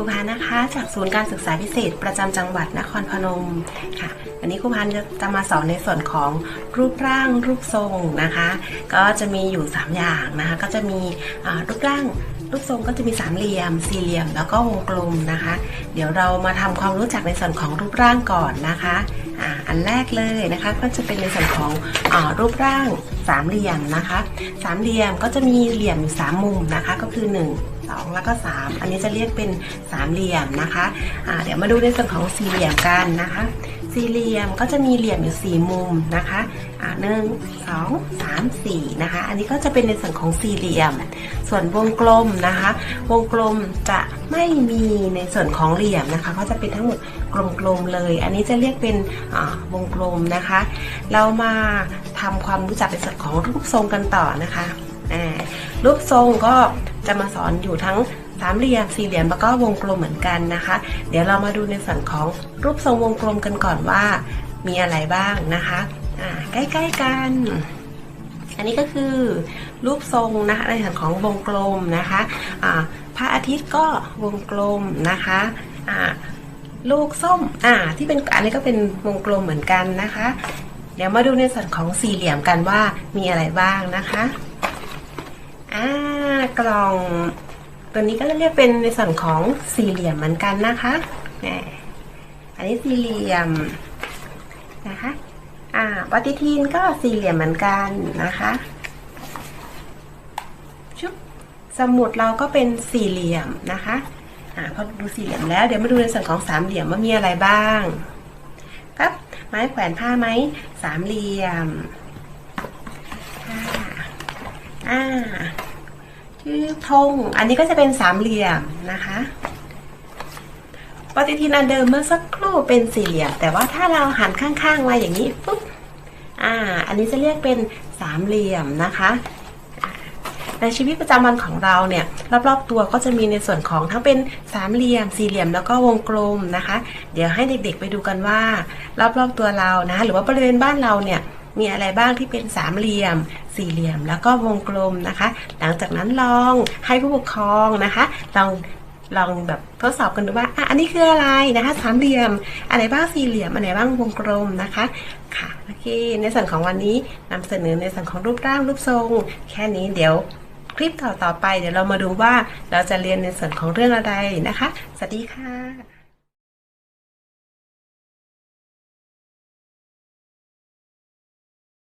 รูพานะคะ จากศูนย์การศึกษาพิเศษ ประจำจังหวัดนครพนมค่ะวันนี้ครูพันจะมาสอนในส่วนของรูปร่างรูปทรงนะคะ ก็จะมีอยู่ 3 อย่างนะคะ ก็จะมีรูปร่างรูปทรงก็จะมีสามเหลี่ยม สี่เหลี่ยม แล้วก็วงกลมนะคะ เดี๋ยวเรามาทำความรู้จักในส่วนของรูปร่างก่อนนะคะ อันแรกเลยนะคะก็จะเป็นในส่วนของอรูปร่างสามเหลี่ยมนะคะสามเหลี่ยมก็จะมีเหลี่ยมอยู่สามมุมนะคะก็คือ 1 2 แล้วก็ 3 อันนี้จะเรียกเป็นสามเหลี่ยมนะคะะเดี๋ยวมาดูในส่วนของสี่เหลี่ยมกันนะคะ สี่เหลี่ยมก็จะมีเหลี่ยมอยู่สี่มุมนะคะอ่าหนึ่งสองสามสี่นะคะ อันนี้ก็จะเป็นในส่วนของสี่เหลี่ยม ส่วนวงกลมนะคะ วงกลมจะไม่มีในส่วนของเหลี่ยมนะคะ ก็จะเป็นทั้งหมดกลมๆเลย อันนี้จะเรียกเป็นอ่าวงกลมนะคะ เรามาทำความรู้จักในส่วนของรูปทรงกันต่อนะคะอ่ารูปทรงก็จะมาสอนอยู่ทั้ง สามเหลี่ยมสี่เหลี่ยมแล้วก็วงกลมเหมือนกันนะคะ เดี๋ยวเรามาดูในส่วนของรูปทรงวงกลมกันก่อนว่ามีอะไรบ้างนะคะใกล้ๆกัน อันนี้ก็คือรูปทรงนะคะในส่วนของวงกลมนะคะพระอาทิตย์ก็วงกลมนะคะอ่าลูกส้มอ่าที่เป็นอันนี้ก็เป็นวงกลมเหมือนกันนะคะ เดี๋ยวมาดูในส่วนของสี่เหลี่ยมกันว่ามีอะไรบ้างนะคะอ่ากล่อง ตัวนี้ก็จะเรียกเป็นในส่วนของสี่เหลี่ยมเหมือนกันนะคะอันนี้สี่เหลี่ยมนะคะอ่าปฏิทินก็สี่เหลี่ยมเหมือนกันนะคะชุบสมุดเราก็เป็นสี่เหลี่ยมนะคะอ่าพอดูสี่เหลี่ยมแล้วเดี๋ยวมาดูในส่วนของสามเหลี่ยมว่ามีอะไรบ้างครับไม้แขวนผ้าไหมสามเหลี่ยมอ่าอ่า ธงอันนี้ก็จะเป็นสามเหลี่ยมนะคะปฏิทินอันเดิมเมื่อสักครู่เป็นสี่เหลี่ยมแต่ว่าถ้าเราหันข้างๆมาอย่างนี้ปุ๊บอ่า อันนี้จะเรียกเป็นสามเหลี่ยมนะคะในชีวิตประจำวันของเราเนี่ยรอบๆตัวก็จะมีในส่วนของทั้งเป็นสามเหลี่ยม สี่เหลี่ยมแล้วก็วงกลมนะคะ เดี๋ยวให้เด็กๆไปดูกันว่ารอบๆตัวเรานะหรือว่าบริเวณบ้านเราเนี่ย มีอะไรบ้างที่เป็นสามเหลี่ยม สี่เหลี่ยม แล้วก็วงกลมนะคะ หลังจากนั้นลองให้ผู้ปกครองนะคะลองลองแบบทดสอบกันดูว่าอะอันนี้คืออะไรนะคะสามเหลี่ยมอันไหนบ้างสี่เหลี่ยมอันไหนบ้างวงกลมนะคะค่ะโอเคในส่วนของวันนี้นำเสนอในส่วนของรูปร่างรูปทรง แค่นี้เดี๋ยวคลิปต่อๆไป เดี๋ยวเรามาดูว่าเราจะเรียนในส่วนของเรื่องอะไรนะคะ สวัสดีค่ะ